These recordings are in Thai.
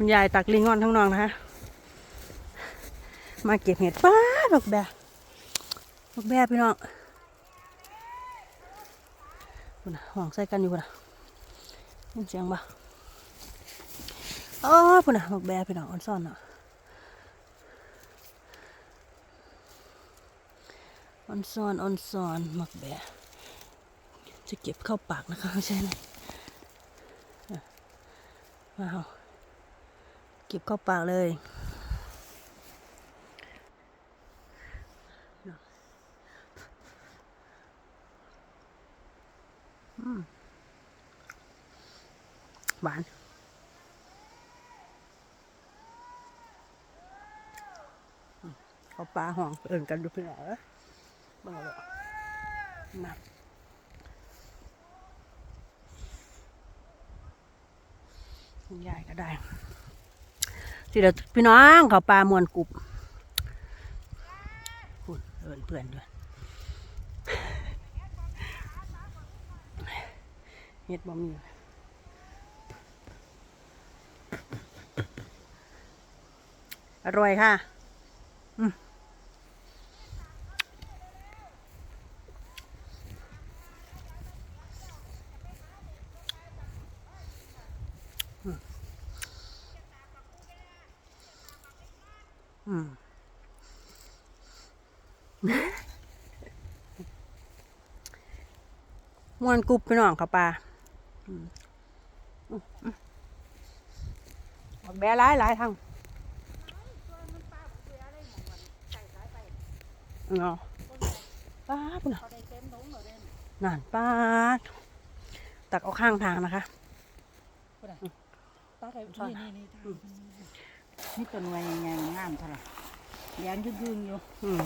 คุณยายตักลิงงอนทั้งนองนะคะมาเก็บเห็ดป้าดอกแบะดอกแบะพี่น้องคุณน่ะห่วงใส่กันอยู่คุณนะยินเสียงบ่อ๋อคุณนะดอกแบะพี่น้องอ่อนซ่อนเนาะอ่อนซ่อนอ่อนซ่อนหมักแบะจะเก็บเข้าปากนะคะไม่ใช่เลยอะว้าว เก็บเข้าปากเลยหวานเอาปลาห่องเอิ่นกันดูเพื่อนเอ้ยบังเอาเลยมาคุณยายก็ได้ สิเดี๋ยวพี่น้องเขาปลามวนกรุบพูดเอิ่นเพื่อนด้วยเฮ็ดบ่มีอร่อยค่ะอืม มวนกรุบพี่น้องค่ะปลาออืมอืมเอาแบะหลายหลายทางเนาะป้าดพุ่นน่ะนั่นป้าตักเอาข้างทางนะคะตาไก่นี่นี่นี่ นี่ต้นไม้ใหญ่งามเท่าไหร่แยงยืดยืนอยู่อืม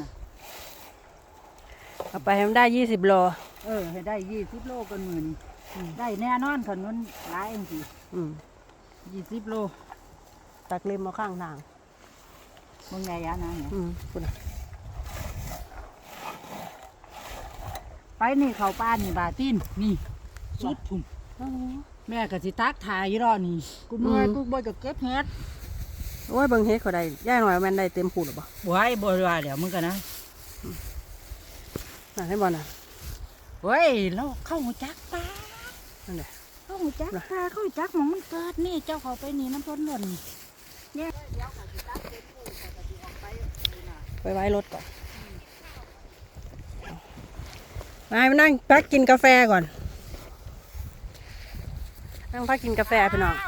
น่ะเอาไปให้มันได้ยี่สิบโล เออ ให้ได้ยี่สิบโลกันมือนี่ได้แน่นอนขนุนหลายเองสิอืมยี่สิบโลตักเล็มเอาข้างทาง มึงไงยะนะเนี่ยอืมพุ่นน่ะไปนี่เขาป้านนี่บาตินนี่สุดพุ่มอ๋อแม่ก็สิตักถ่ายอยู่รอนี่กูเมื่อยอืมกูบ่จะเก็บเฮ็ด โอ้ยเบิ่งเฮ็ดเขาได้ย่ายหน่อยว่าแมันได้เต็มผูหรือเปล่าบ่ให้บ่ว่าเดี๋ยวมึงกันนะน่ะให้บ่น่ะเฮ้ยเราเข้าหูจักปลานั่นแหละเข้าหูจักปลาเข้าหูจักหมองมันเกิดนี่เจ้าเขาไปนี่น้ำพ้นหล่นนี่ไปไว้รถก่อนมามานั่งพักกินกาแฟก่อน นั่งพักกินกาแฟพี่น้องอ้าว